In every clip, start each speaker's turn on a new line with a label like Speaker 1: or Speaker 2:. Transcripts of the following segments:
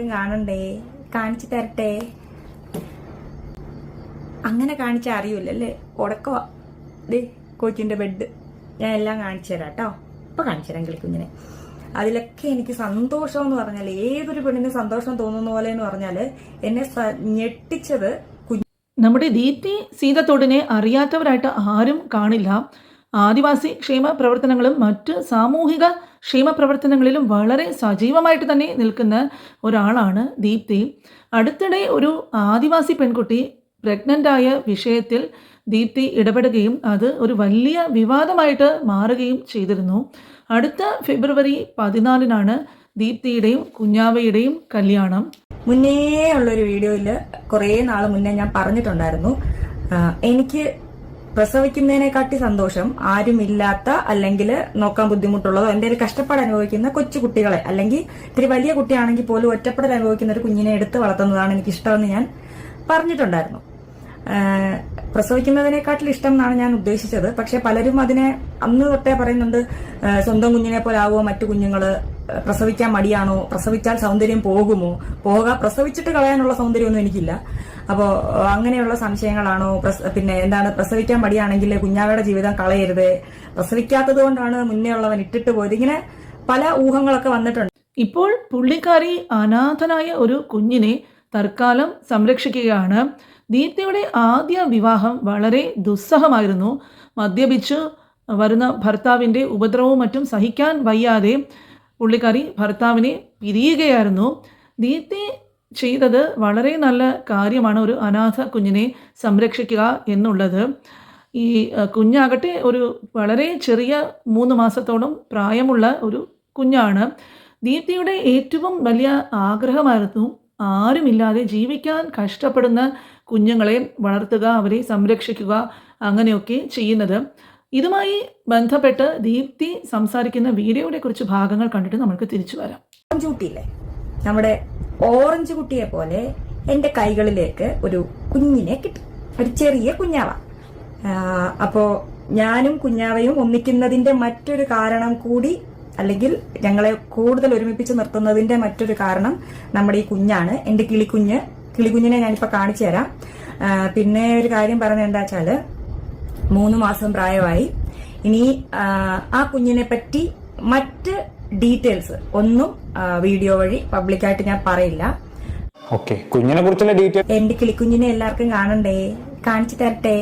Speaker 1: എല്ലാവർക്കും കാണണ്ടേ? കാണിച്ചു തരട്ടെ? അങ്ങനെ കാണിച്ചാൽ അറിയൂലല്ലേ ഉടക്കവാ. ദേ കൊച്ചിന്റെ ബെഡ് ഞാൻ എല്ലാം കാണിച്ചു തരാം കേട്ടോ ഇപ്പൊ കാണിച്ചു തരാം കിളിക്കുഞ്ഞിനെ. അതിലൊക്കെ എനിക്ക് സന്തോഷം എന്ന് പറഞ്ഞാൽ ഏതൊരു പെണ്ണിന് സന്തോഷം തോന്നുന്ന പോലെ എന്ന് പറഞ്ഞാൽ എന്നെ ഞെട്ടിച്ചത്
Speaker 2: നമ്മുടെ ദീപ്തി സീതത്തോടിനെ അറിയാത്തവരായിട്ട് ആരും കാണില്ല. ആദിവാസി ക്ഷേമ പ്രവർത്തനങ്ങളും മറ്റ് സാമൂഹിക ക്ഷേമ പ്രവർത്തനങ്ങളിലും വളരെ സജീവമായിട്ട് തന്നെ നിൽക്കുന്ന ഒരാളാണ് ദീപ്തി. അടുത്തിടെ ഒരു ആദിവാസി പെൺകുട്ടി പ്രഗ്നന്റായ വിഷയത്തിൽ ദീപ്തി ഇടപെടുകയും അത് ഒരു വലിയ വിവാദമായിട്ട് മാറുകയും ചെയ്തിരുന്നു. അടുത്ത ഫെബ്രുവരി പതിനാലിനാണ് ദീപ്തിയുടെയും കുഞ്ഞാവയുടെയും കല്യാണം.
Speaker 1: മുന്നേ ഉള്ളൊരു വീഡിയോയിൽ കുറേ നാൾ മുന്നേ ഞാൻ പറഞ്ഞിട്ടുണ്ടായിരുന്നു. എനിക്ക് പ്രസവിക്കുന്നതിനെക്കാട്ടി സന്തോഷം ആരുമില്ലാത്ത അല്ലെങ്കിൽ നോക്കാൻ ബുദ്ധിമുട്ടുള്ളതോ എന്തെങ്കിലും കഷ്ടപ്പാട് അനുഭവിക്കുന്ന കൊച്ചു കുട്ടികളെ അല്ലെങ്കിൽ ഇത്തിരി വലിയ കുട്ടിയാണെങ്കിൽ പോലും ഒറ്റപ്പെടൽ അനുഭവിക്കുന്ന ഒരു കുഞ്ഞിനെ എടുത്ത് വളർത്തുന്നതാണ് എനിക്ക് ഇഷ്ടമെന്ന് ഞാൻ പറഞ്ഞിട്ടുണ്ടായിരുന്നു. പ്രസവിക്കുന്നതിനെക്കാട്ടിൽ ഇഷ്ടം എന്നാണ് ഞാൻ ഉദ്ദേശിച്ചത്. പക്ഷെ പലരും അതിനെ അന്ന് തൊട്ടേ പറയുന്നുണ്ട് സ്വന്തം കുഞ്ഞിനെ പോലെ ആവുമോ? മറ്റു കുഞ്ഞുങ്ങൾ പ്രസവിക്കാൻ മടിയാണോ? പ്രസവിച്ചാൽ സൗന്ദര്യം പോകുമോ? പോകാ പ്രസവിച്ചിട്ട് കളയാനുള്ള സൗന്ദര്യമൊന്നും എനിക്കില്ല. അപ്പോ അങ്ങനെയുള്ള സംശയങ്ങളാണോ? പിന്നെ എന്താണ് പ്രസവിക്കാൻ മടിയാണെങ്കിൽ കുഞ്ഞാവയുടെ ജീവിതം കളയരുത്. പ്രസവിക്കാത്തത് കൊണ്ടാണ് മുന്നേ ഉള്ളവൻ ഇട്ടിട്ട് പോയത്. ഇങ്ങനെ പല ഊഹങ്ങളൊക്കെ വന്നിട്ടുണ്ട്.
Speaker 2: ഇപ്പോൾ പുള്ളിക്കാരി അനാഥനായ ഒരു കുഞ്ഞിനെ തൽക്കാലം സംരക്ഷിക്കുകയാണ്. ദീപ്തിയുടെ ആദ്യ വിവാഹം വളരെ ദുസ്സഹമായിരുന്നു. മദ്യപിച്ച് വരുന്ന ഭർത്താവിന്റെ ഉപദ്രവവും മറ്റും സഹിക്കാൻ വയ്യാതെ പുള്ളിക്കാരി ഭർത്താവിനെ പിരിയുകയായിരുന്നു. ദീപ്തി ചെയ്തത് വളരെ നല്ല കാര്യമാണ് ഒരു അനാഥ കുഞ്ഞിനെ സംരക്ഷിക്കുക എന്നുള്ളത്. ഈ കുഞ്ഞാകട്ടെ ഒരു വളരെ ചെറിയ മൂന്ന് മാസത്തോളം പ്രായമുള്ള ഒരു കുഞ്ഞാണ്. ദീപ്തിയുടെ ഏറ്റവും വലിയ ആഗ്രഹമായിരുന്നു ആരുമില്ലാതെ ജീവിക്കാൻ കഷ്ടപ്പെടുന്ന കുഞ്ഞുങ്ങളെ വളർത്തുക അവരെ സംരക്ഷിക്കുക അങ്ങനെയൊക്കെ ചെയ്യുന്നത്. ഇതുമായി ബന്ധപ്പെട്ട് ദീപ്തി സംസാരിക്കുന്ന വീഡിയോയുടെ കുറിച്ച് ഭാഗങ്ങൾ കണ്ടിട്ട് നമുക്ക് തിരിച്ചു വരാം.
Speaker 1: നമ്മുടെ ഓറഞ്ച് കുട്ടിയെ പോലെ എന്റെ കൈകളിലേക്ക് ഒരു കുഞ്ഞിനെ കിട്ടി. ഒരു ചെറിയ കുഞ്ഞാവ. അപ്പോ ഞാനും കുഞ്ഞാവയും ഒന്നിക്കുന്നതിന്റെ മറ്റൊരു കാരണം കൂടി അല്ലെങ്കിൽ ഞങ്ങളെ കൂടുതൽ ഒരുമിപ്പിച്ച് നിർത്തുന്നതിന്റെ മറ്റൊരു കാരണം നമ്മുടെ ഈ കുഞ്ഞാണ്. എന്റെ കിളിക്കുഞ്ഞ് കിളികുഞ്ഞിനെ ഞാനിപ്പോ കാണിച്ചു തരാം. പിന്നെ ഒരു കാര്യം പറഞ്ഞത് എന്താ വെച്ചാൽ മൂന്ന് മാസം പ്രായമായി. ഇനി ആ കുഞ്ഞിനെ പറ്റി മറ്റ് ഡീറ്റെയിൽസ് ഒന്നും വീഡിയോ വഴി പബ്ലിക്കായിട്ട് ഞാൻ പറയില്ല.
Speaker 3: ഓക്കെ. കുഞ്ഞിനെ കുറിച്ചുള്ള ഡീറ്റെയിൽ
Speaker 1: എന്റെ കിളിക്കുഞ്ഞിനെ എല്ലാവർക്കും കാണണ്ടേ? കാണിച്ചു തരട്ടെ?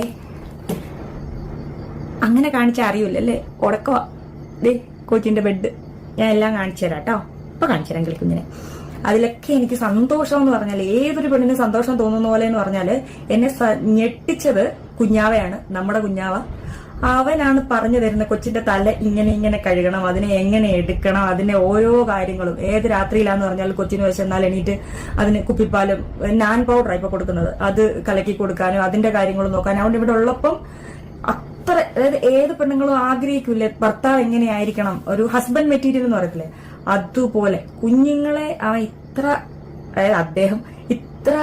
Speaker 1: അങ്ങനെ കാണിച്ചാ അറിയൂലല്ലേ ഉടക്കവാ ദേ കൊച്ചിന്റെ ബെഡ് ഞാൻ എല്ലാം കാണിച്ചു തരാം കേട്ടോ ഇപ്പൊ കാണിച്ചു തരാം കിളിക്കുഞ്ഞിനെ. അതിലൊക്കെ എനിക്ക് സന്തോഷം എന്ന് പറഞ്ഞാൽ ഏതൊരു പെണ്ണിന് സന്തോഷം തോന്നുന്ന പോലെ എന്ന് പറഞ്ഞാൽ എന്നെ ഞെട്ടിച്ചത് കുഞ്ഞാവയാണ് നമ്മുടെ കുഞ്ഞാവ. അവനാണ് പറഞ്ഞു തരുന്ന കൊച്ചിന്റെ തല ഇങ്ങനെ ഇങ്ങനെ കഴുകണം അതിനെ എങ്ങനെ എടുക്കണം അതിന്റെ ഓരോ കാര്യങ്ങളും. ഏത് രാത്രിയിലാന്ന് പറഞ്ഞാൽ കൊച്ചിന് വിശന്നാൽ എണീറ്റ് അതിന് കുപ്പിപ്പാലും നാൻ പൗഡർ ഇപ്പൊ കൊടുക്കുന്നത്. അത് കലക്കി കൊടുക്കാനും അതിന്റെ കാര്യങ്ങളും നോക്കാനും. അതുകൊണ്ട് ഇവിടെ ഉള്ളപ്പം അത്ര അതായത് ഏത് പെണ്ണുങ്ങളും ആഗ്രഹിക്കൂലേ ഭർത്താവ് എങ്ങനെയായിരിക്കണം? ഒരു ഹസ്ബൻഡ് മെറ്റീരിയൽ എന്ന് പറയത്തില്ലേ? അതുപോലെ കുഞ്ഞുങ്ങളെ ആ ഇത്ര അതായത് അദ്ദേഹം ഇത്ര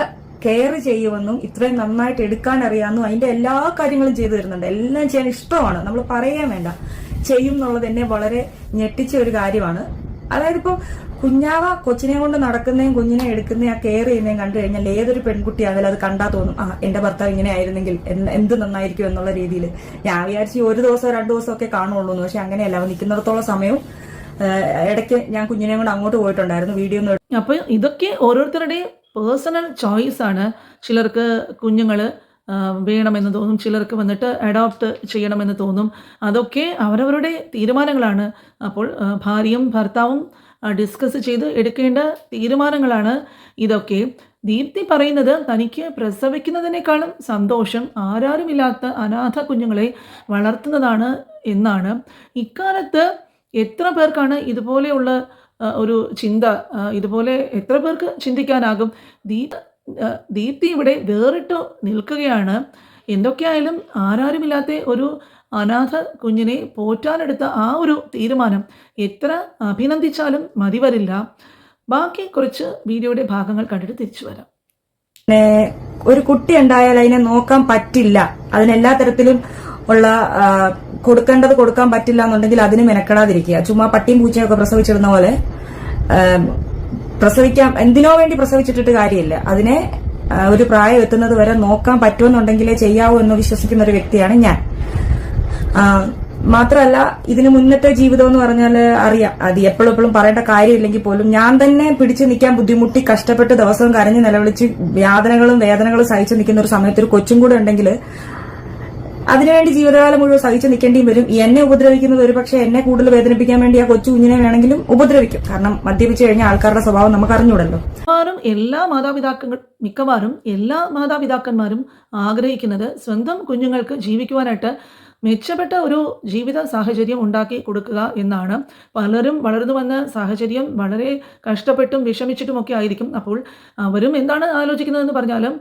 Speaker 1: കെയർ ചെയ്യുമെന്നും ഇത്രയും നന്നായിട്ട് എടുക്കാൻ അറിയാമെന്നും അതിന്റെ എല്ലാ കാര്യങ്ങളും ചെയ്തു തരുന്നുണ്ട്. എല്ലാം ചെയ്യാൻ ഇഷ്ടമാണ്. നമ്മൾ പറയാൻ വേണ്ട. ചെയ്യും എന്നുള്ളത് എന്നെ വളരെ ഞെട്ടിച്ച ഒരു കാര്യമാണ്. അതായത് ഇപ്പം കുഞ്ഞാവ കൊച്ചിനെ കൊണ്ട് നടക്കുന്നതും കുഞ്ഞിനെ എടുക്കുന്നതും ആ കെയർ ചെയ്യുന്നതും കണ്ടു കഴിഞ്ഞാൽ ഏതൊരു പെൺകുട്ടിയാണെങ്കിലും അത് കണ്ടാ തോന്നും ആ എന്റെ ഭർത്താവ് ഇങ്ങനെ ആയിരുന്നെങ്കിൽ എന്ത് നന്നായിരിക്കും എന്നുള്ള രീതിയിൽ. ഞാൻ വിചാരിച്ചു ഒരു ദിവസം രണ്ടു ദിവസം ഒക്കെ കാണുള്ളൂ പക്ഷെ അങ്ങനെയല്ല. നിൽക്കുന്നിടത്തോളം സമയവും ഇടയ്ക്ക് ഞാൻ കുഞ്ഞിനെ കൊണ്ട് അങ്ങോട്ട് പോയിട്ടുണ്ടായിരുന്നു. വീഡിയോ
Speaker 2: അപ്പോൾ ഇതൊക്കെ ഓരോരുത്തരുടെയും പേഴ്സണൽ ചോയ്സ് ആണ് ചിലർക്ക് കുഞ്ഞുങ്ങൾ വേണമെന്ന് തോന്നും ചിലർക്ക് വന്നിട്ട് അഡോപ്റ്റ് ചെയ്യണമെന്ന് തോന്നും. അതൊക്കെ അവരവരുടെ തീരുമാനങ്ങളാണ്. അപ്പോൾ ഭാര്യയും ഭർത്താവും ഡിസ്കസ് ചെയ്ത് എടുക്കേണ്ട തീരുമാനങ്ങളാണ് ഇതൊക്കെ. ദീപ്തി പറയുന്നത് തനിക്ക് പ്രസവിക്കുന്നതിനേക്കാളും സന്തോഷം ആരാരുമില്ലാത്ത അനാഥ കുഞ്ഞുങ്ങളെ വളർത്തുന്നതാണ് എന്നാണ്. ഇക്കാലത്ത് എത്ര പേർക്കാണ് ഇതുപോലെയുള്ള ഒരു ചിന്ത ഇതുപോലെ എത്ര പേർക്ക് ചിന്തിക്കാനാകും? ദീ ദീപ്തി ഇവിടെ വേറിട്ട് നിൽക്കുകയാണ്. എന്തൊക്കെയായാലും ആരാരുമില്ലാത്ത ഒരു അനാഥ കുഞ്ഞിനെ പോറ്റാനെടുത്ത ആ ഒരു തീരുമാനം. എത്ര അഭിനന്ദിച്ചാലും മതി വരില്ല. ബാക്കി കുറച്ച് വീഡിയോയുടെ ഭാഗങ്ങൾ കണ്ടിട്ട് തിരിച്ചു വരാം.
Speaker 1: ഒരു കുട്ടി ഉണ്ടായാൽ അതിനെ നോക്കാൻ പറ്റില്ല. അതിനെല്ലാ തരത്തിലും ഉള്ള കൊടുക്കേണ്ടത് കൊടുക്കാൻ പറ്റില്ല എന്നുണ്ടെങ്കിൽ അതിന് മെനക്കെടാതിരിക്കുക. ചുമ്മാ പട്ടിയും പൂച്ചയും ഒക്കെ പ്രസവിച്ചിരുന്ന പോലെ പ്രസവിക്കാം എന്തിനോ വേണ്ടി പ്രസവിച്ചിട്ടിട്ട് കാര്യമില്ല. അതിനെ ഒരു പ്രായം എത്തുന്നത് വരെ നോക്കാൻ പറ്റുമെന്നുണ്ടെങ്കിലേ ചെയ്യാവൂ എന്ന് വിശ്വസിക്കുന്ന ഒരു വ്യക്തിയാണ് ഞാൻ. മാത്രമല്ല ഇതിന് മുന്നത്തെ ജീവിതം എന്ന് പറഞ്ഞാൽ അറിയാം. അത് എപ്പോഴും എപ്പോഴും പറയേണ്ട കാര്യമില്ലെങ്കിൽ പോലും ഞാൻ തന്നെ പിടിച്ചു നിൽക്കാൻ ബുദ്ധിമുട്ടി കഷ്ടപ്പെട്ട് ദിവസവും കരഞ്ഞ് നിലവിളിച്ച് യാതനകളും വേദനകളും സഹിച്ചു നിൽക്കുന്ന ഒരു സമയത്ത് ഒരു കൊച്ചും കൂടെ ഉണ്ടെങ്കിൽ അതിനുവേണ്ടി ജീവിതകാലം മുഴുവൻ സഹിച്ചു നിൽക്കേണ്ടിയും വരും. എന്നെ ഉപദ്രവിക്കുന്നത് ഒരു പക്ഷേ എന്നെ കൂടുതൽ വേദനിപ്പിക്കാൻ വേണ്ടി ആ കൊച്ചു കുഞ്ഞിനെ വേണമെങ്കിലും ഉപദ്രവിക്കും. കാരണം മദ്യപിച്ചു കഴിഞ്ഞാൽ ആൾക്കാരുടെ സ്വഭാവം നമുക്ക് അറിഞ്ഞൂടല്ലോ
Speaker 2: മിക്കവാറും എല്ലാ മാതാപിതാക്കൾ മിക്കവാറും എല്ലാ മാതാപിതാക്കന്മാരും ആഗ്രഹിക്കുന്നത് സ്വന്തം കുഞ്ഞുങ്ങൾക്ക് ജീവിക്കുവാനായിട്ട് മെച്ചപ്പെട്ട ഒരു ജീവിത സാഹചര്യം ഉണ്ടാക്കി കൊടുക്കുക എന്നാണ്. പലരും വളർന്നു വന്ന സാഹചര്യം വളരെ കഷ്ടപ്പെട്ടും വിഷമിച്ചിട്ടുമൊക്കെ ആയിരിക്കും. അപ്പോൾ അവരും എന്താണ് ആലോചിക്കുന്നതെന്ന് പറഞ്ഞാലും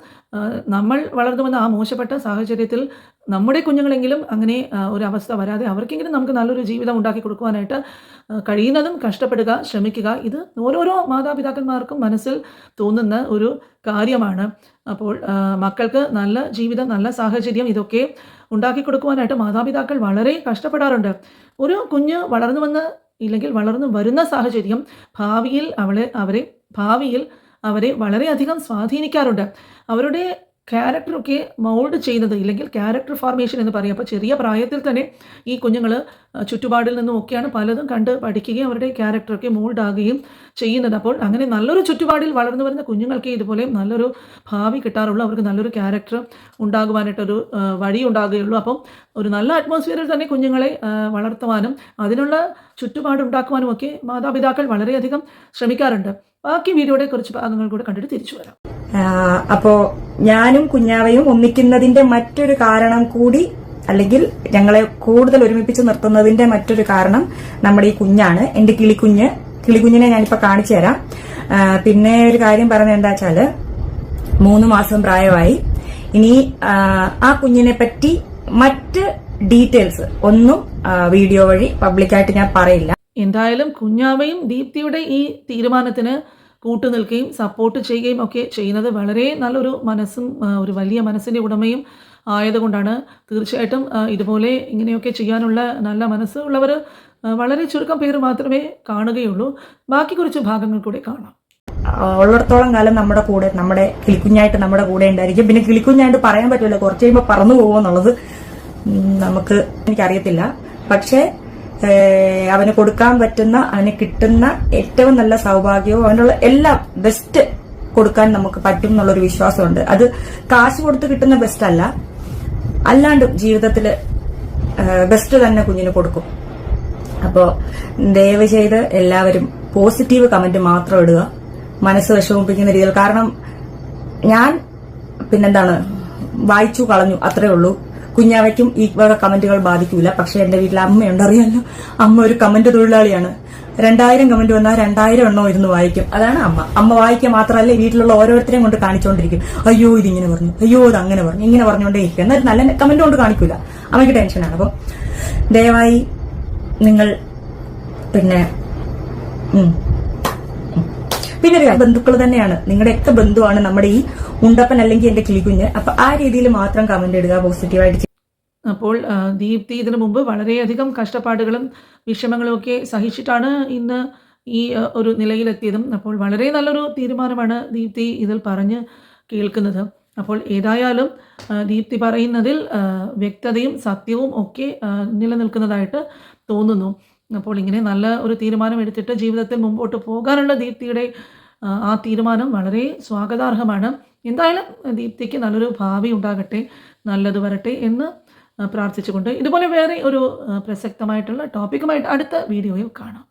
Speaker 2: നമ്മൾ വളർന്നു വന്ന ആ മോശപ്പെട്ട സാഹചര്യത്തിൽ നമ്മുടെ കുഞ്ഞുങ്ങളെങ്കിലും അങ്ങനെ ഒരു അവസ്ഥ വരാതെ അവർക്കെങ്കിലും നമുക്ക് നല്ലൊരു ജീവിതം ഉണ്ടാക്കി കൊടുക്കുവാനായിട്ട് കഴിയുന്നതും കഷ്ടപ്പെടുക ശ്രമിക്കുക. ഇത് ഓരോരോ മാതാപിതാക്കന്മാർക്കും മനസ്സിൽ തോന്നുന്ന ഒരു കാര്യമാണ്. അപ്പോൾ മക്കൾക്ക് നല്ല ജീവിതം നല്ല സാഹചര്യം ഇതൊക്കെ ഉണ്ടാക്കി കൊടുക്കുവാനായിട്ട് മാതാപിതാക്കൾ വളരെ കഷ്ടപ്പെടാറുണ്ട്. ഒരു കുഞ്ഞ് വളർന്നു വന്ന് ഇല്ലെങ്കിൽ വളർന്നു വരുന്ന സാഹചര്യം ഭാവിയിൽ അവളെ അവരെ ഭാവിയിൽ അവരെ വളരെയധികം സ്വാധീനിക്കാറുണ്ട്. അവരുടെ ക്യാരക്ടറൊക്കെ മൗൾഡ് ചെയ്യുന്നത് ഇല്ലെങ്കിൽ ക്യാരക്ടർ ഫോർമേഷൻ എന്ന് പറയും. അപ്പോൾ ചെറിയ പ്രായത്തിൽ തന്നെ ഈ കുഞ്ഞുങ്ങൾ ചുറ്റുപാടിൽ നിന്നും ഒക്കെയാണ് പലതും കണ്ട് പഠിക്കുകയും അവരുടെ ക്യാരക്ടറൊക്കെ മോൾഡ് ആകുകയും ചെയ്യുന്നത്. അപ്പോൾ അങ്ങനെ നല്ലൊരു ചുറ്റുപാടിൽ വളർന്നു വരുന്ന കുഞ്ഞുങ്ങൾക്ക് ഇതുപോലെ നല്ലൊരു ഭാവി കിട്ടാറുള്ളൂ. അവർക്ക് നല്ലൊരു ക്യാരക്ടർ ഉണ്ടാകുവാനായിട്ടൊരു വഴി ഉണ്ടാകുകയുള്ളൂ. അപ്പം ഒരു നല്ല അറ്റ്മോസ്ഫിയറിൽ തന്നെ കുഞ്ഞുങ്ങളെ വളർത്തുവാനും അതിനുള്ള ചുറ്റുപാട് ഉണ്ടാക്കുവാനും ഒക്കെ മാതാപിതാക്കൾ വളരെയധികം ശ്രമിക്കാറുണ്ട്. ബാക്കി വീഡിയോയുടെ കുറച്ച് ഭാഗങ്ങൾ കൂടെ കണ്ടിട്ട് തിരിച്ചു വരാം.
Speaker 1: അപ്പോ ഞാനും കുഞ്ഞാവയും ഒന്നിക്കുന്നതിന്റെ മറ്റൊരു കാരണം കൂടി അല്ലെങ്കിൽ ഞങ്ങളെ കൂടുതൽ ഒരുമിപ്പിച്ച് നിർത്തുന്നതിന്റെ മറ്റൊരു കാരണം നമ്മുടെ ഈ കുഞ്ഞാണ്. എന്റെ കിളിക്കുഞ്ഞ്. കിളികുഞ്ഞിനെ ഞാനിപ്പോ കാണിച്ചു തരാം. പിന്നെ ഒരു കാര്യം പറഞ്ഞത് എന്താ വെച്ചാൽ മൂന്ന് മാസം പ്രായമായി. ഇനി ആ കുഞ്ഞിനെ പറ്റി മറ്റ് ഡീറ്റെയിൽസ് ഒന്നും വീഡിയോ വഴി പബ്ലിക്കായിട്ട് ഞാൻ പറയില്ല.
Speaker 2: എന്തായാലും കുഞ്ഞാവയും ദീപ്തിയുടെ ഈ തീരുമാനത്തിന് കൂട്ടുനിൽക്കുകയും സപ്പോർട്ട് ചെയ്യുകയും ഒക്കെ ചെയ്യുന്നത് വളരെ നല്ലൊരു മനസ്സും ഒരു വലിയ മനസ്സിന്റെ ഉടമയും ആയതുകൊണ്ടാണ് തീർച്ചയായിട്ടും ഇതുപോലെ ഇങ്ങനെയൊക്കെ ചെയ്യാനുള്ള നല്ല മനസ്സുള്ളവർ വളരെ ചുരുക്കം പേര് മാത്രമേ കാണുകയുള്ളൂ. ബാക്കി കുറച്ച് ഭാഗങ്ങൾ കൂടി കാണാം.
Speaker 1: ഉള്ളിടത്തോളം കാലം നമ്മുടെ കൂടെ നമ്മുടെ കിളിക്കുഞ്ഞായിട്ട് നമ്മുടെ കൂടെ ഉണ്ടായിരിക്കും. പിന്നെ കിളിക്കുഞ്ഞായിട്ട് പറയാൻ പറ്റില്ല കുറച്ച് കഴിയുമ്പോൾ പറന്നു പോകുമെന്നുള്ളത് നമുക്ക് എനിക്കറിയത്തില്ല. പക്ഷേ അവന് കൊടുക്കാൻ പറ്റുന്ന അവന് കിട്ടുന്ന ഏറ്റവും നല്ല സൗഭാഗ്യവും അവനുള്ള എല്ലാം ബെസ്റ്റ് കൊടുക്കാൻ നമുക്ക് പറ്റും എന്നുള്ളൊരു വിശ്വാസമുണ്ട്. അത് കാശ് കൊടുത്ത് കിട്ടുന്ന ബെസ്റ്റ് അല്ല. അല്ലാണ്ട് ജീവിതത്തിൽ ബെസ്റ്റ് തന്നെ കുഞ്ഞിന് കൊടുക്കും. അപ്പോ ദയവ് ചെയ്ത് എല്ലാവരും പോസിറ്റീവ് കമന്റ് മാത്രം ഇടുക. മനസ്സ് വിഷമിപ്പിക്കുന്ന രീതിയിൽ. കാരണം ഞാൻ പിന്നെന്താണ് വായിച്ചു കളഞ്ഞു. അത്രേ ഉള്ളൂ. കുഞ്ഞാവയ്ക്കും ഈ വക കമന്റുകൾ ബാധിക്കൂല. പക്ഷെ എന്റെ വീട്ടിൽ അമ്മയുണ്ട് അറിയാലോ അമ്മ ഒരു കമന്റ് തൊഴിലാളിയാണ്. രണ്ടായിരം കമന്റ് വന്നാൽ രണ്ടായിരം എണ്ണോ ഇരുന്ന് വായിക്കും. അതാണ് അമ്മ. അമ്മ വായിക്കുക മാത്രമല്ല വീട്ടിലുള്ള ഓരോരുത്തരെയും കൊണ്ട് കാണിച്ചുകൊണ്ടിരിക്കും അയ്യോ ഇതിങ്ങനെ പറഞ്ഞു. അയ്യോ ഇത് അങ്ങനെ പറഞ്ഞു. ഇങ്ങനെ പറഞ്ഞുകൊണ്ടേ ഇരിക്കും എന്നാൽ നല്ല കമന്റ് കൊണ്ട് കാണിക്കൂല. അമ്മയ്ക്ക് ടെൻഷനാണ്. അപ്പം ദയവായി നിങ്ങൾ പിന്നെ. പിന്നെ ഒരു ബന്ധുക്കൾ തന്നെയാണ്. നിങ്ങളുടെയൊക്കെ ബന്ധുവാണ് നമ്മുടെ ഈ ഉണ്ടപ്പൻ അല്ലെങ്കിൽ എന്റെ കിളികുഞ്ഞ് അപ്പൊ ആ രീതിയിൽ മാത്രം കമന്റ് ഇടുക പോസിറ്റീവായിട്ട്
Speaker 2: അപ്പോൾ ദീപ്തി ഇതിനു മുമ്പ് വളരെയധികം കഷ്ടപ്പാടുകളും വിഷമങ്ങളും ഒക്കെ സഹിച്ചിട്ടാണ് ഇന്ന് ഈ ഒരു നിലയിലെത്തിയതും. അപ്പോൾ വളരെ നല്ലൊരു തീരുമാനമാണ് ദീപ്തി ഇതിൽ പറഞ്ഞ് കേൾക്കുന്നത്. അപ്പോൾ ഏതായാലും ദീപ്തി പറയുന്നതിൽ വ്യക്തതയും സത്യവും ഒക്കെ നിലനിൽക്കുന്നതായിട്ട് തോന്നുന്നു. അപ്പോൾ ഇങ്ങനെ നല്ല ഒരു തീരുമാനം എടുത്തിട്ട് ജീവിതത്തിൽ മുമ്പോട്ട് പോകാനുള്ള ദീപ്തിയുടെ ആ, തീരുമാനം വളരെ സ്വാഗതാർഹമാണ്. എന്തായാലും ദീപ്തിക്ക് നല്ലൊരു ഭാവി ഉണ്ടാകട്ടെ നല്ലത് വരട്ടെ എന്ന് പ്രാർത്ഥിച്ചുകൊണ്ട് ഇതുപോലെ വേറെ ഒരു പ്രസക്തമായിട്ടുള്ള ടോപ്പിക്കുമായിട്ട് അടുത്ത വീഡിയോയിൽ കാണാം.